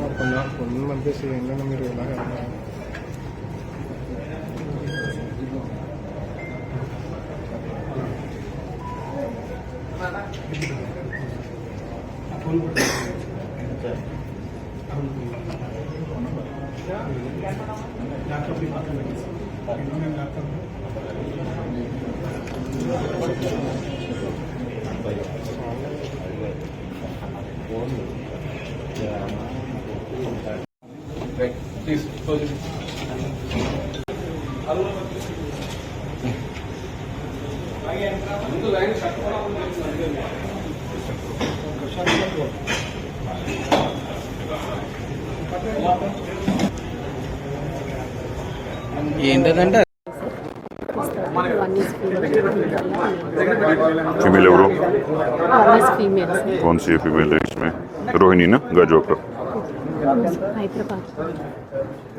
మరి కొంచెం పొద్దున్న పంపేసి ఏంటంటే మీరు ఇలా ఏంటంటే వన్ ఈస్ फीमेल ఎవరు వన్ ఈస్ ఫీమేల్స్ कौन सी है फीमेल है इसमें रोहिणी ना गजोकर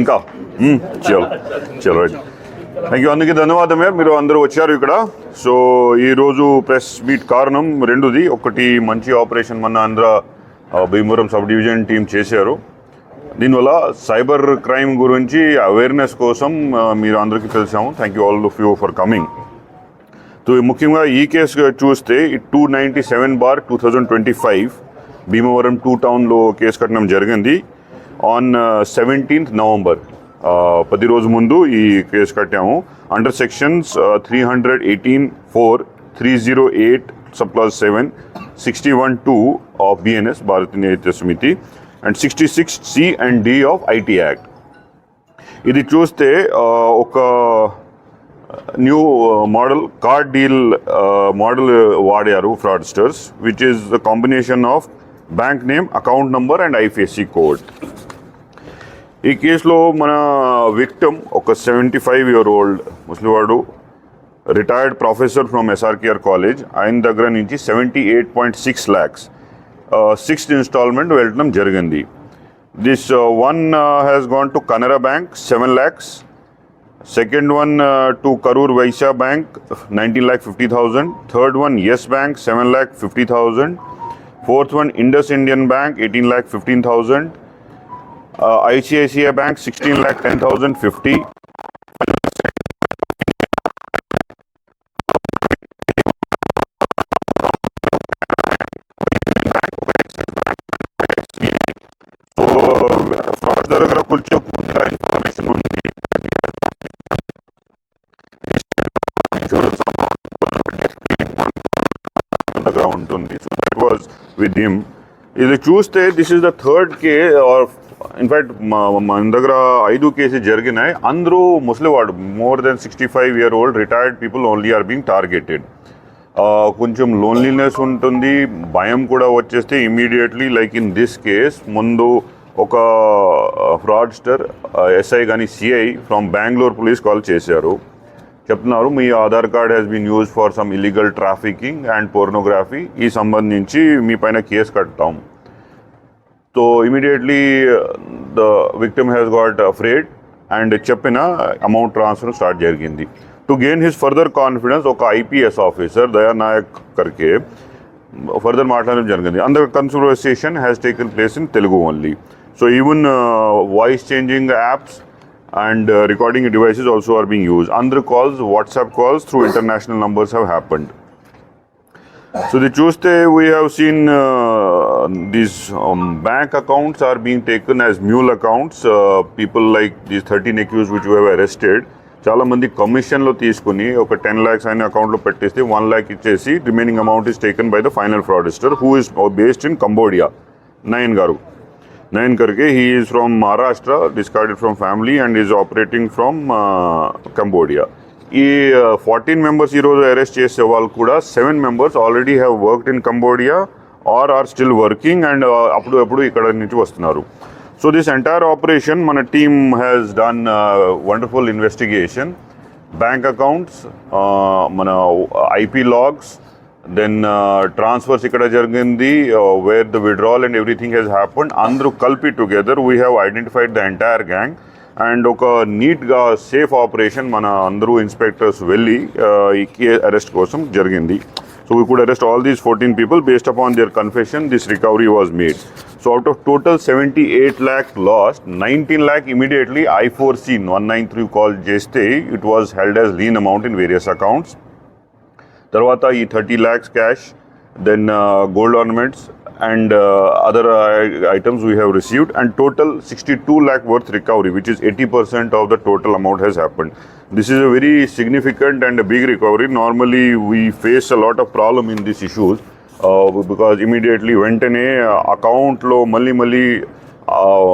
ఇంకా? చలో చలో రైట్ థ్యాంక్ యూ అందుకే ధన్యవాదమే మీరు అందరూ వచ్చారు ఇక్కడ. సో ఈ రోజు ప్రెస్ మీట్ కారణం రెండుది. ఒకటి మంచి ఆపరేషన్ మన Andhra Bhimavaram sub division team చేశారు. దీనివల్ల సైబర్ క్రైమ్ గురించి అవేర్నెస్ కోసం మీరు అందరికీ తెలిసాము. Thank you all of you for coming so ముఖ్యంగా ఈ కేసు చూస్తే two ninety seven bar two thousand twenty five Bhimavaram two టౌన్లో కేసు కట్టడం జరిగింది. ఆన్ సెవెంటీన్త్ నవంబర్ పది రోజు ముందు ఈ కేసు కట్టాము under sections three hundred eighteen four three zero eight సప్లాస్ seven sixty one two of BNS Bharatiya Nyaya Samiti and sixty six C and D of IT act ఇది చూస్తే ఆ, ఒక new model card deal model వాడారు fraudsters which is the combination of bank name account number and IFSC code ఈ కేసులో మన victim ఒక seventy five year old ముసలివాడు retired professor from SRKR college ఆయన దగ్గర నుంచి seventy eight point six lakhs sixth instalment వెళ్ళడం జరిగింది this one has gone to Canara bank seven lakhs Second one uh, to Karur Vaisya Bank, 19 lakh 50,000. Third one, Yes Bank, 7 lakh 50,000. Fourth one, Indus Indian Bank, 18 lakh 15,000. Uh, ICICI Bank, 16 lakh 10,050. So, fraud దగ్గర కొంచెం పూర్తిగా information ఉంది insurance దగ్గర ఉంటుంది so that was with him ఇది చూస్తే this is the third K R in fact మన దగ్గర ఐదు కేసెస్ జరిగినాయి. అందరూ ముసలివాడు more than sixty five year old retired people only are being targeted. కొంచెం లోన్లీనెస్ ఉంటుంది భయం కూడా వచ్చేస్తే immediately like in this case ముందు ఒక ఫ్రాడ్స్టర్ ఎస్ఐ కానీ CI from Bengaluru police call చేశారు. చెప్తున్నారు మీ Aadhaar card has been use for some illegal trafficking and pornography ఈ సంబంధించి మీ పైన కేసు కట్టాం So immediately the victim has got afraid and చెప్పిన అమౌంట్ ట్రాన్స్ఫర్ స్టార్ట్ జరిగింది to gain his further confidence ఒక IPS officer దయా నాయక్ కర్కే ఫర్దర్ మాట్లాడడం జరిగింది and the conversation has taken place in Telugu only so even voice changing apps and uh, recording devices also are being used. Other calls, WhatsApp calls through international numbers have happened. So the Tuesday we have seen uh, these um, bank accounts are being taken as mule accounts. Uh, people like these 13 accused which we have arrested. చాలా మంది కమిషన్లో తీసుకుని ఒక ten lakhs అయిన అకౌంట్లో పెట్టేస్తే one lakh ఇచ్చేసి remaining amount is taken by the final fraudster who is based in Cambodia Nayan గారు Nayan Karke he is from Maharashtra discarded from family and is operating from Cambodia ఈ ఫార్టీన్ మెంబర్స్ ఈరోజు arrest చేసే వాళ్ళు కూడా seven members already have worked in Cambodia or are still working and అప్పుడు అప్పుడు ఇక్కడ నుంచి వస్తున్నారు. సో దిస్ ఎంటైర్ ఆపరేషన్ మన team has done wonderful investigation bank accounts మన ఐపీ లాగ్స్ దెన్ ట్రాన్స్ఫర్స్ ఇక్కడ జరిగింది where the withdrawal and everything has happen అందరూ కలిపి together we have identified the entire gang and ఒక నీట్గా సేఫ్ ఆపరేషన్ మన అందరూ ఇన్స్పెక్టర్స్ వెళ్ళి ఈ అరెస్ట్ కోసం జరిగింది. So we could arrest all these fourteen people based upon their confession this recovery was made so out of total seventy eight lakh lost nineteen lakh immediately I four C one nine three call చేస్తే it was held as lien amount in various accounts తర్వాత ఈ thirty lakhs cash then gold ornaments and other items we have received and total sixty two lakh worth recovery which is eighty percent of the total amount has happened this is a very significant and big recovery normally we face a lot of problem in this issues because immediately వెంటనే అకౌంట్లో మళ్ళీ మళ్ళీ uh,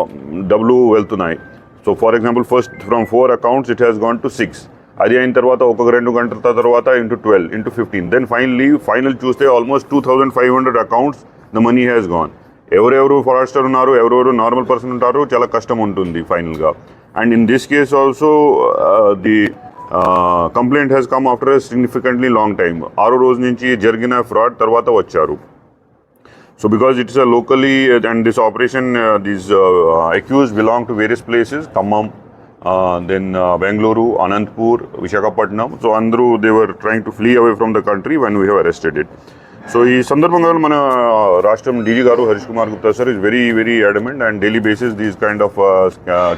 డబ్బులు వెళ్తున్నాయి so for example first from four accounts it has gone to six అది అయిన తర్వాత ఒక రెండు గంటల తర్వాత into twelve into fifteen then finally final చూస్తే almost two thousand five hundred accounts the money has gone ఎవరెవరు ఫారెస్టర్ ఉన్నారు ఎవరెవరు నార్మల్ పర్సన్ ఉంటారు చాలా కష్టం ఉంటుంది ఫైనల్గా and in this case also the complaint has come after significantly long time ఆరు రోజు నుంచి జరిగిన ఫ్రాడ్ తర్వాత వచ్చారు. So because it's a locally and this operation this accused belong to various places Khammam then Bengaluru Anantapur Visakhapatnam so అందరూ they're trying to flee away from the country when we have it so ఈ సందర్భంగా మన రాష్ట్రం DG గారు Harish Kumar Gupta sir is very very adamant and daily basis these kind of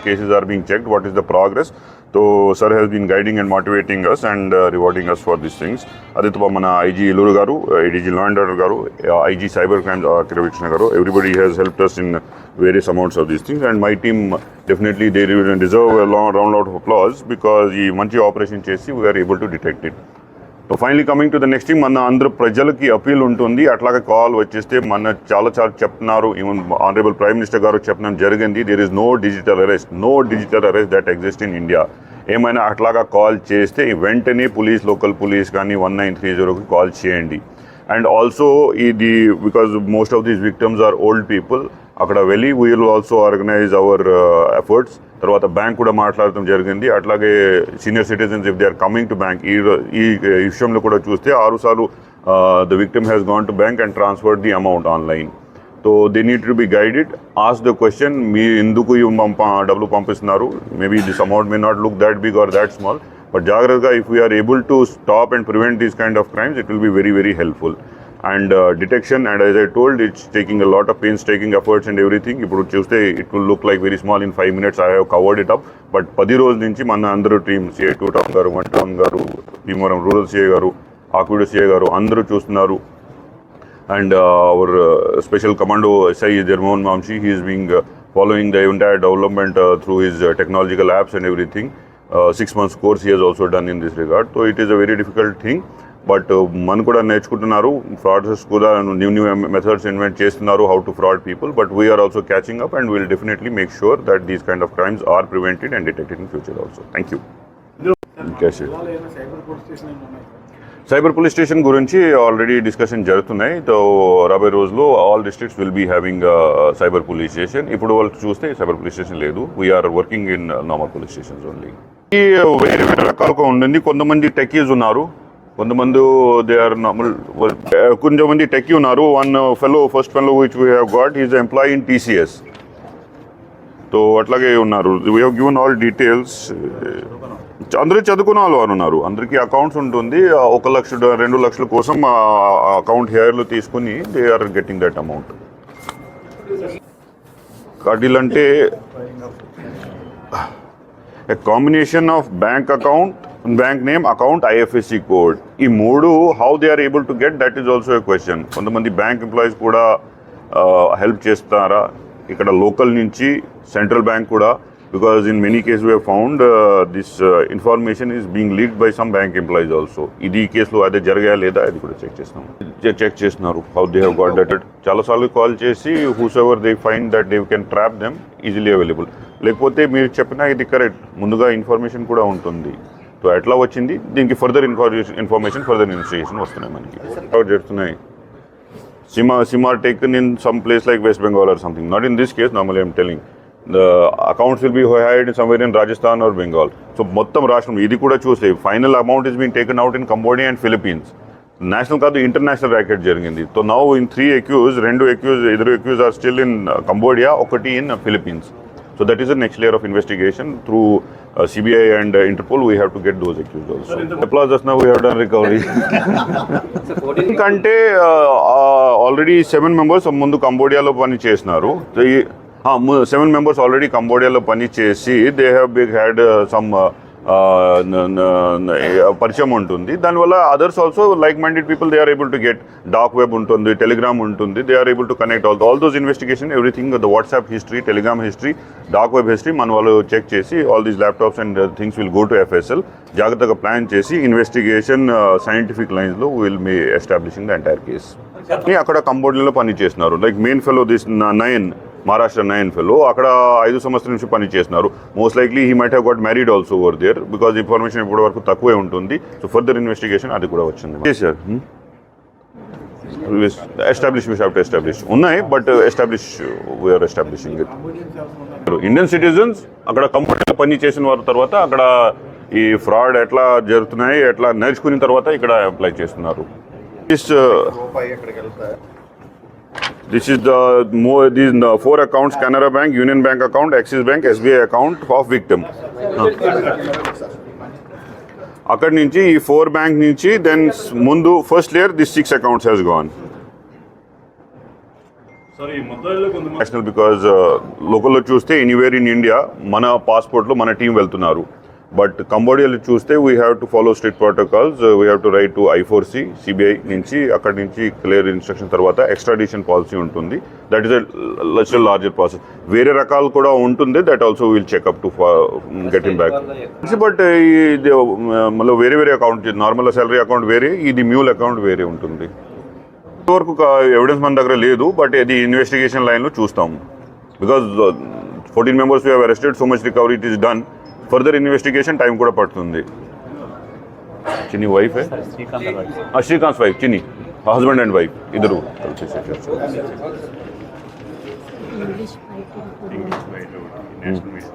cases are being checked what is the progress so sir has been guiding and motivating us and rewarding us for this things అదే తప్ప మన IG Illur గారు IDG law and order గారు IG cyber crimes కిరవికృష్ణ గారు everybody has help us in various amounts of these things and my team definitely they deserve long round out of applause because ఈ మంచి operation చేసి we are able to detect it finally coming to the next thing మన అందరు ప్రజలకి appeal ఉంటుంది. అట్లాగే call వచ్చేస్తే మన చాలా చాలా చెప్తున్నారు. ఈవెన్ ఆనరబుల్ ప్రైమ్ మినిస్టర్ గారు చెప్పడం జరిగింది. There is no digital arrest no digital arrest that exist in India ఏమైనా అట్లాగా కాల్ చేస్తే వెంటనే పోలీస్ లోకల్ పోలీస్ కానీ వన్ నైన్ త్రీ జీరోకి కాల్ చేయండి. అండ్ ఆల్సో ఇది because most of these victims are old people అక్కడ వెళ్ళి we'll also organise our efforts తర్వాత బ్యాంక్ కూడా మాట్లాడటం జరిగింది. అట్లాగే senior citizens if they are coming to bank ఈ ఈ విషయంలో కూడా చూస్తే ఆరుసార్లు the victim has gone to bank and transfer the amount online so they need to be guided as the question మీ ఎందుకు పంప డబ్బులు పంపిస్తున్నారు? Maybe this amount may not look that big or that small but జాగ్రత్తగా if we are able to stop and prevent these kind of crimes it will be very very helpful and detection and as I told it's taking a lot of pains taking efforts and everything ఇప్పుడు చూస్తే it will look like very small in five minutes I have covered it up but పది రోజుల నుంచి మన అందరూ teams ఏ టూ టాప్ గారు వన్ టౌన్ గారు భీమవరం రూరల్ సిఏ గారు ఆకుడు సిఏ గారు అందరూ చూస్తున్నారు. And our special commando SI జర్మోహన్ మాంషీ he is being following the entire development through his technological apps and everything six months course he has also done in this regard so it is a very difficult thing but మన కూడా నేర్చుకుంటున్నారు. Frauds కూడా new new methods invent చేస్తున్నారు how to fraud people but we are also catching up and will definitely make sure that these kind of crimes are prevented and detected in future also thank you cyber police station గురించి already discussion జరుగుతున్నాయి. So రాబోయే రోజుల్లో all districts will be having cyber police station ఇప్పుడు వాళ్ళు చూస్తే cyber police station లేదు. We are working in normal police stations only వేరే వేరే రకాలుగా ఉండింది. కొంతమంది టెక్కీస్ ఉన్నారు. కొంతమంది దే ఆర్ నార్మల్ కుంచో మంది టెక్కి ఉన్నారు. One fellow first fellow which we have got is employee in TCS so అట్లాగే ఉన్నారు. We have given all details అందరూ చదువుకున్న వాళ్ళు ఉన్నారు. అందరికీ అకౌంట్స్ ఉంటుంది. ఒక లక్ష రెండు లక్షల కోసం అకౌంట్ హెయిర్లు తీసుకుని they are getting that amount కడీలు అంటే a combination of bank account bank name account IFSC code ఈ మూడు how they are able to get that is also a question కొంతమంది బ్యాంక్ ఎంప్లాయీస్ కూడా హెల్ప్ చేస్తారా? ఇక్కడ లోకల్ నుంచి సెంట్రల్ బ్యాంక్ కూడా because in many case we found this information is uh, lead by some bank employees also ఇది ఈ కేసులో అదే జరిగాయా లేదా? అది కూడా చెక్ చేస్తాం. చెక్ చేస్తున్నారు how they have got that చాలాసార్లు కాల్ చేసి whose ever they find that they can trap them easily available లేకపోతే మీరు చెప్పినా ఇది కరెక్ట్ ముందుగా ఇన్ఫర్మేషన్ కూడా ఉంటుంది. సో ఎట్లా వచ్చింది? దీనికి further information information further investigation వస్తున్నాయి మనకి. జరుగుతున్నాయి సిమా సిమా taken in some place like West Bengal or something not in this case normal I'm telling the accounts will accounts hide in somewhere in Rajasthan or Bengal so మొత్తం రాష్ట్రం ఇది కూడా చూస్తే final amount is been taken out in Cambodia and Philippines national కాదు international racket జరిగింది. So now in three accused రెండు accused ఇద్దరు accused are still in Cambodia ఒకటి in Philippines so that is the next layer of investigation through CBI and Interpol we have to get those accused also applause now we have done recovery కంటే already seven members ముందు కంబోడియాలో పని చేసినారు. Seven members already కంబోడియాలో పని చేసి they have big had some పరిచయం ఉంటుంది. దానివల్ల others also like minded people they are able to get dark web ఉంటుంది టెలిగ్రామ్ ఉంటుంది they are able to connect all all those investigation everything the WhatsApp history Telegram history dark web history మన వాళ్ళు check చేసి all these laptops and things will go to FSL జాగ్రత్తగా plan చేసి investigation scientific లైన్స్లో will be establishing the entire case అక్కడ కంబోడియాలో పని చేస్తున్నారు. Like main fellow this nine Maharashtra nine fellow అక్కడ ఐదు సంవత్సరాల నుంచి పని చేస్తున్నారు. Most likely he might have got married also over there because information ఇప్పటి వరకు తక్కువే ఉంటుంది. సో ఫర్దర్ ఇన్వెస్టిగేషన్ అది కూడా వచ్చింది. Sir establish wish to establish ఉన్నాయి but establish we're establishing it Indian citizens అక్కడ కంపెనీలో పని చేసిన వారి తర్వాత అక్కడ ఈ ఫ్రాడ్ ఎట్లా జరుగుతున్నాయి ఎట్లా నేర్చుకున్న తర్వాత ఇక్కడ అప్లై చేస్తున్నారు. This is the more these four accounts Canara bank union bank account Axis bank SBI account of victim అక్కడి నుంచి ఈ ఫోర్ బ్యాంక్ నుంచి దెన్ ముందు first layer this six accounts has gone national because లోకల్లో చూస్తే anywhere in India మన పాస్పోర్ట్లో మన టీం వెళ్తున్నారు. బట్ కంబోడియాలో చూస్తే we have to follow strict protocols we have to write to I four C CBI నుంచి అక్కడి నుంచి క్లియర్ ఇన్స్ట్రక్షన్ తర్వాత ఎక్స్ట్రాడిషన్ పాలసీ ఉంటుంది. That is much larger process వేరే రకాలు కూడా ఉంటుంది. That also will checkup to get in back but ఇది మళ్ళీ వేరే వేరే అకౌంట్ నార్మల్ సాలరీ అకౌంట్ వేరే ఇది మ్యూల్ అకౌంట్ వేరే ఉంటుంది. వరకు ఎవిడెన్స్ మన దగ్గర లేదు బట్ ఇది ఇన్వెస్టిగేషన్ లైన్లో చూస్తాం. Because fourteen members we arrested so much recovery it is done further investigation time కూడా పడుతుంది Chinni wife Srikanth wife Chinni husband and wife ఇద్దరు కలిసి చేశారు. English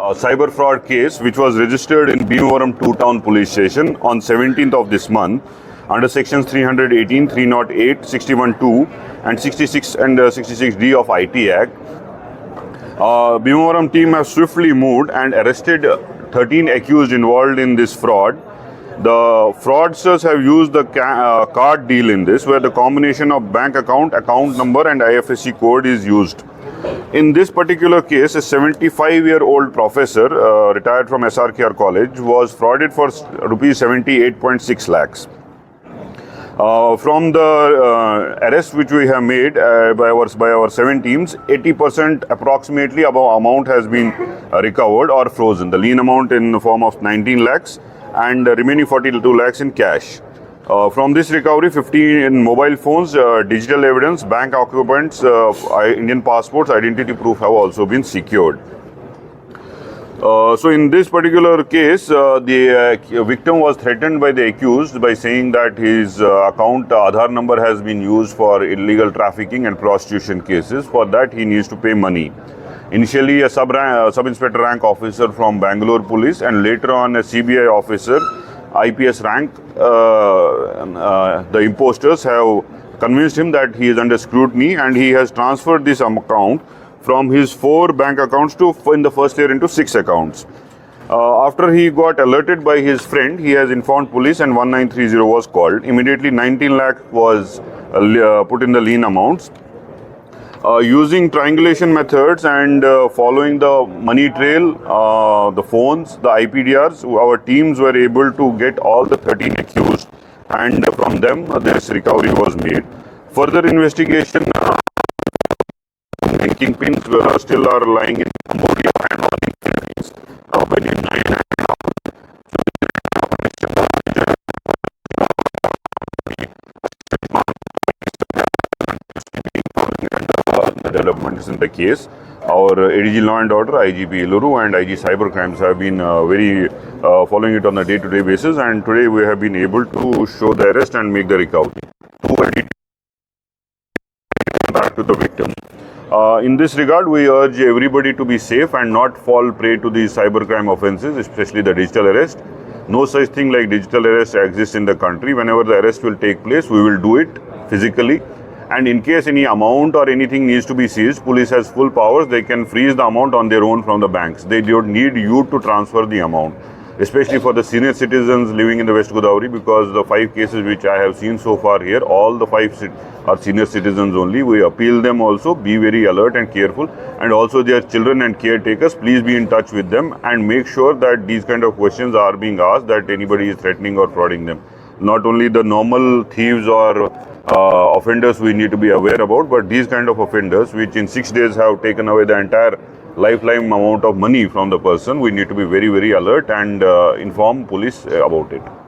a cyber fraud case which was registered in Bhimavaram 2 Town Police Station on 17th of this month under sections 318, 308, 61.2 and 66 and uh, 66D of IT Act. Uh, Bhimavaram team has swiftly moved and arrested 13 accused involved in this fraud. The fraudsters have used the ca- uh, card deal in this, where the combination of bank account, account number, and IFSC code is used. In this particular case, a 75 year old professor, uh, retired from SRKR College, was frauded for rupees 78.6 lakhs. Uh, from the uh, arrest which we have made uh, by our by our seven teams, 80% approximately about amount has been recovered or frozen. The lien amount in the form of 19 lakhs and remaining 42 lakhs in cash. Uh, from this recovery, 15 in mobile phones, uh, digital evidence, bank occupants, uh, Indian passports, identity proof have also been secured. Uh, so in this particular case, uh, the uh, victim was threatened by the accused by saying that his uh, account uh, Aadhaar number has been used for illegal trafficking and prostitution cases. For that, he needs to pay money. Initially, a sub, sub inspector rank officer from Bangalore Police, and later on a CBI officer, IPS rank. The imposters have convinced him that he is under scrutiny, and he has transferred this account from his four bank accounts to in the first year into six accounts. Uh, after he got alerted by his friend, he has informed police and 1930 was called. Immediately 19 lakh was uh, uh, put in the lien amounts. Uh, using triangulation methods and uh, following the money trail, uh, the phones, the IPDRs, our teams were able to get all the 13 accused and from them uh, this recovery was made. Further investigation the kingpins uh, still are lying in Cambodia and all in Philippines. Uh, uh, the developments in the case. Our ADG Law and Order, IGP Iluru and IG Cyber Crimes have been uh, very uh, following it on a day-to-day basis and today we have been able to show the arrest and make the recovery. Back to the victim. Uh, in this regard, we urge everybody to be safe and not fall prey to these cybercrime offences, especially the digital arrest. No such thing like digital arrest exists in the country. Whenever the arrest will take place, we will do it physically. And in case any amount or anything needs to be seized, police has full powers. They can freeze the amount on their own from the banks. They don't need you to transfer the amount especially for the senior citizens living in the West Godavari, because the five cases which I have seen so far here, all the five are senior citizens only. We appeal them also, be very alert and careful, and also their children and caretakers, please be in touch with them and make sure that these kind of questions are being asked that anybody is threatening or frauding them. Not only the normal thieves or uh, offenders we need to be aware about, but these kind of offenders, which in six days have taken away the entire lifeline amount of money from the person, we need to be very, very alert and uh, inform police uh, about it.